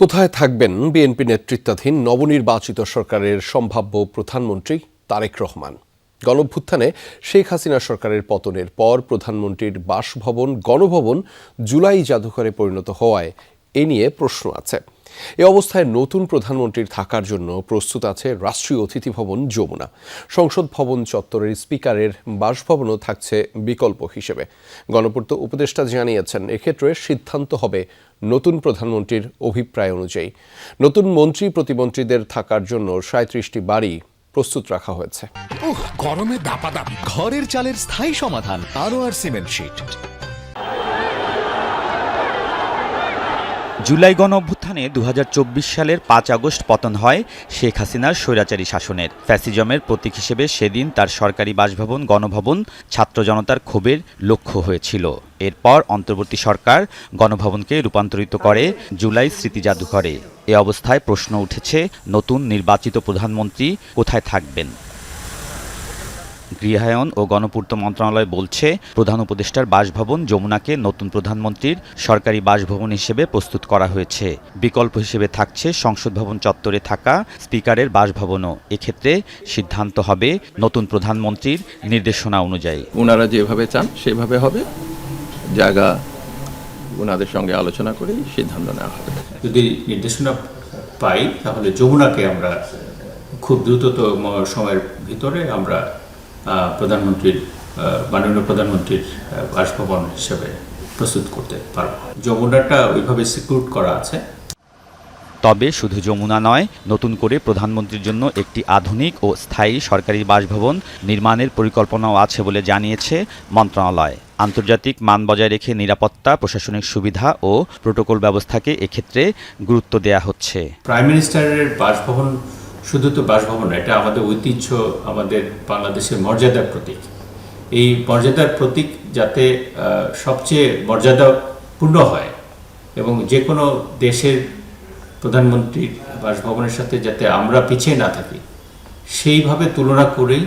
কোথায় থাকবেন বিএনপি নেতৃত্বাধীন নবনির্বাচিত সরকারের সম্ভাব্য প্রধানমন্ত্রী তারেক রহমান? গণভ্যুত্থানে শেখ হাসিনা সরকারের পতনের পর প্রধানমন্ত্রীর বাসভবন, গণভবন জুলাই জাদুঘরে পরিণত হওয়ায় এ নিয়ে প্রশ্ন আছে। এ অবস্থায় নতুন প্রধানমন্ত্রীর থাকার জন্য প্রস্তুত আছে রাষ্ট্রীয় অতিথি ভবন যমুনা। সংসদ ভবন চত্বরের স্পিকারের বাসভবনও থাকছে বিকল্প হিসেবে। গণপূর্ত উপদেষ্টা জানিয়েছেন, এক্ষেত্রে সিদ্ধান্ত হবে নতুন প্রধানমন্ত্রীর অভিপ্রায় অনুযায়ী। নতুন মন্ত্রী প্রতিমন্ত্রীদের থাকার জন্য সাঁত্রিশটি বাড়ি প্রস্তুত রাখা হয়েছে। গরমে দাপাদাপি। ঘরের চালের স্থায়ী সমাধান আনোয়ার সিমেন্ট শিট। জুলাই গণ অভ্যুত্থানে দু হাজার চব্বিশ সালের পাঁচ আগস্ট পতন হয় শেখ হাসিনার স্বৈরাচারী শাসনের। ফ্যাসিজমের প্রতীক হিসেবে সেদিন তার সরকারি বাসভবন, গণভবন, ছাত্র জনতার ক্ষোভের লক্ষ্য হয়েছিল। এরপর অন্তর্বর্তী সরকার গণভবনকে রূপান্তরিত করে জুলাই স্মৃতি জাদুঘরে। এ অবস্থায় প্রশ্ন উঠেছে, নতুন নির্বাচিত প্রধানমন্ত্রী কোথায় থাকবেন? গৃহায়ন ও গণপূর্ত মন্ত্রণালয় বলছে প্রধান উপদেষ্টার বাসভবন যমুনাকে নতুন প্রধানমন্ত্রীর সরকারি বাসভবন হিসেবে প্রস্তুত করা হয়েছে। বিকল্প হিসেবে থাকছে সংসদ ভবন চত্বরে থাকা স্পিকারের বাসভবনও। এক্ষেত্রে সিদ্ধান্ত হবে নতুন প্রধানমন্ত্রীর নির্দেশনা অনুযায়ী। ওনারা যেভাবে চান সেভাবে হবে। জায়গা ওনাদের সঙ্গে আলোচনা করে সিদ্ধান্ত নেওয়া হবে। যদি নির্দেশনা পাই তাহলে যমুনাকে আমরা খুব দ্রুততম সময়ের ভিতরে আমরা প্রধানমন্ত্রীর মাননীয় প্রধানমন্ত্রীর বাসভবন হিসেবে প্রস্তুত করতে পারব। যমুনাটা ওইভাবে সিকিউর করা আছে। তবে শুধু যমুনা নয় নতুন করে প্রধানমন্ত্রীর জন্য একটি আধুনিক ও স্থায়ী সরকারি বাসভবন নির্মাণের পরিকল্পনাও আছে বলে জানিয়েছে মন্ত্রণালয়। আন্তর্জাতিক মান বজায় রেখে নিরাপত্তা প্রশাসনিক সুবিধা ও প্রোটোকল ব্যবস্থাকে এক্ষেত্রে গুরুত্ব দেয়া হচ্ছে। প্রাইম মিনিস্টারের বাসভবন শুধু তো বাসভবন না, এটা আমাদের ঐতিহ্য আমাদের বাংলাদেশের মর্যাদার প্রতীক। এই মর্যাদার প্রতীক যাতে সবচেয়ে মর্যাদাপূর্ণ হয় এবং যে কোনো দেশের প্রধানমন্ত্রীর বাসভবনের সাথে যাতে আমরা পিছিয়ে না থাকি সেইভাবে তুলনা করেই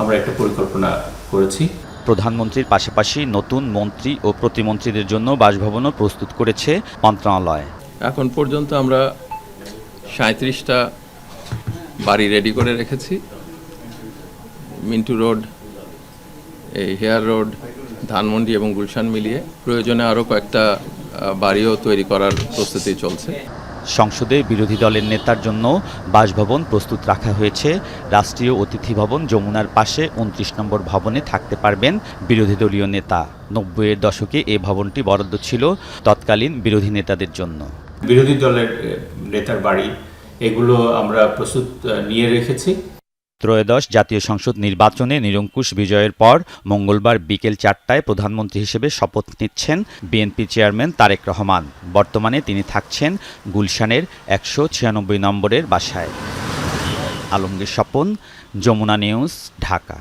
আমরা একটা পরিকল্পনা করেছি। প্রধানমন্ত্রীর পাশাপাশি নতুন মন্ত্রী ও প্রতিমন্ত্রীদের জন্য বাসভবনও প্রস্তুত করেছে মন্ত্রণালয়। এখন পর্যন্ত আমরা সাঁত্রিশটা বাড়ি রেডি করে রেখেছি। মিন্টু রোড এই হেয়ার রোড ধানমন্ডি এবং গুলশান মিলিয়ে প্রয়োজনে আরও কয়েকটা বাড়িও তৈরি করার প্রস্তুতি চলছে। সংসদে বিরোধী দলের নেতার জন্য বাসভবন প্রস্তুত রাখা হয়েছে। রাষ্ট্রীয় অতিথি ভবন যমুনার পাশে উনত্রিশ নম্বর ভবনে থাকতে পারবেন বিরোধী দলীয় নেতা। নব্বইয়ের দশকে এ ভবনটি বরাদ্দ ছিল তৎকালীন বিরোধী নেতাদের জন্য। বিরোধী দলের নেতার বাড়ি এগুলো আমরা প্রস্তুত নিয়ে রেখেছি। ত্রয়োদশ জাতীয় সংসদ নির্বাচনে নিরঙ্কুশ বিজয়ের পর মঙ্গলবার বিকেল চারটায় প্রধানমন্ত্রী হিসেবে শপথ নিচ্ছেন বিএনপি চেয়ারম্যান তারেক রহমান। বর্তমানে তিনি থাকছেন গুলশানের একশো ছিয়ানব্বই নম্বরের বাসায়। আলমগীর স্বপন, যমুনা নিউজ, ঢাকা।